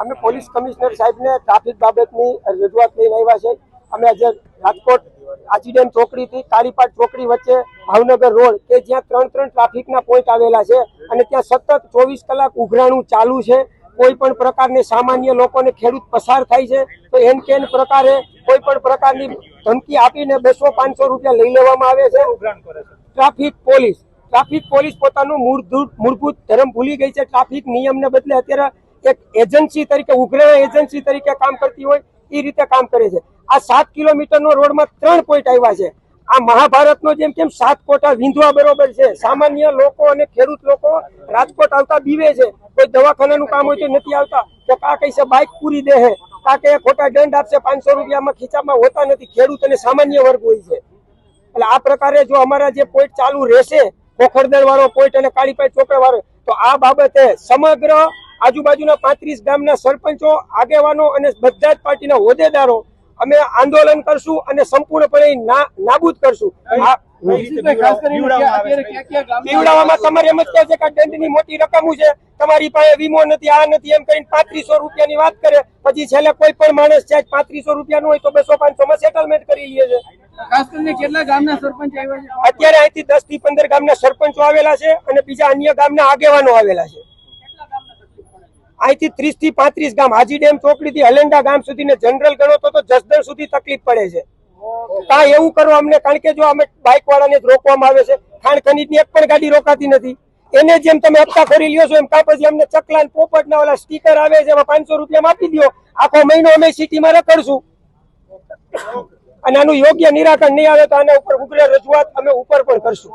અમે police commissioner સાહેબને traffic બાબતની રજૂઆત લઈને આવ્યા છે. અમે આજે રાજકોટ આજીડેમ ચોકડીથી કાળીપાટ ચોકડી વચ્ચે ભાવનગર રોડ કે જ્યાં ત્રણ ત્રણ ટ્રાફિકના પોઈન્ટ આવેલા છે અને ત્યાં સતત ચોવીસ કલાક ઉઘરાણું ચાલુ છે. કોઈ પણ પ્રકારની સામાન્ય લોકોને ખેડૂત પસાર થાય છે. તો એન કેન પ્રકારે કોઈ પણ પ્રકારની ધમકી આપીને બસો પાંચસો રૂપિયા લઈ લેવામાં આવે છે. Traffic police. ટ્રાફિક પોલીસ પોતાનું મૂળભૂત મૂળભૂત ધર્મ ભૂલી ગઈ છે. ટ્રાફિક નિયમને બદલે અત્યારે એક એજન્સી તરીકે ઉઘરાણ એજન્સી તરીકે કામ કરતી હોય, એ રીતે કામ કરે છે. આ સાત કિલોમીટરનો રોડમાં ત્રણ પોઈન્ટ આવ્યા છે. આ મહાભારતનો જેમ કેમ સાત કોટા વિંધવા બરોબર છે. સામાન્ય લોકો અને ખેડૂત લોકો રાજકોટ આવતા બીવે છે. કોઈ દવાખાનાનું કામ હોય તો નથી આવતા. તો કા કઈ બાઇક પૂરી દે કા કે ખોટા દંડ આપશે, પાંચસો રૂપિયામાં ખીચામાં હોતા નથી. ખેડૂત અને સામાન્ય વર્ગ હોય છે. એટલે આ પ્રકારે જો અમારા જે પોઈન્ટ ચાલુ રહેશે ખોખરદર વાળો પોઈન્ટ અને કાળીપાઈ ચોકડ વાળો તો આ બાબતે સમગ્ર આજુબાજુના પાંત્રીસ ગામના સરપંચો આગેવાનો અને બધા જ પાર્ટીના હોદ્દેદારો અમે આંદોલન કરશું અને સંપૂર્ણપણે નાબૂદ કરશું. પીવડાવવામાં તમારે એમ જ કહે છે કે દંડની મોટી રકમ છે. તમારી પાસે વીમો નથી આ નથી એમ કરીને પાંત્રીસો રૂપિયાની વાત કરે. પછી છેલ્લે કોઈ પણ માણસ છે પાંત્રીસો રૂપિયાનું હોય તો બસો પાંચસો માં સેટલમેન્ટ કરી લે છે. ખાસ કરીને કેટલા ગામના સરપંચ આવ્યા છે? અત્યારે અહીંથી દસથી પંદર ગામના સરપંચો આવેલા છે અને બીજા અન્ય ગામના આગેવાનો આવેલા છે. અહીંથી ત્રીસથી પાંત્રીસ ગામ હાજી ડેમ ચોકડી થી હલેન્ડા ગામ સુધી ને જનરલ ગણો તો જસદણ સુધી તકલીફ પડે છે. કા એવું કરો અમને કારણ કે જો અમે બાઇક વાળાને જ રોકવામાં આવે છે ખાણ ખનીજની એક પણ ગાડી રોકાતી નથી. એને જેમ તમે હપ્તાખોરી લ્યો છો એમ કા પછી અમને ચકલા પોપટ ના ઓલા સ્ટીકર આવે છે એમાં પાંચસો રૂપિયા આપી દો આખો મહિનો અમે સિટીમાં રખડશું. અને આનું યોગ્ય નિરાકરણ નહીં આવે તો આના ઉપર ઉગ્ર રજૂઆત અમે ઉપર પણ કરશું.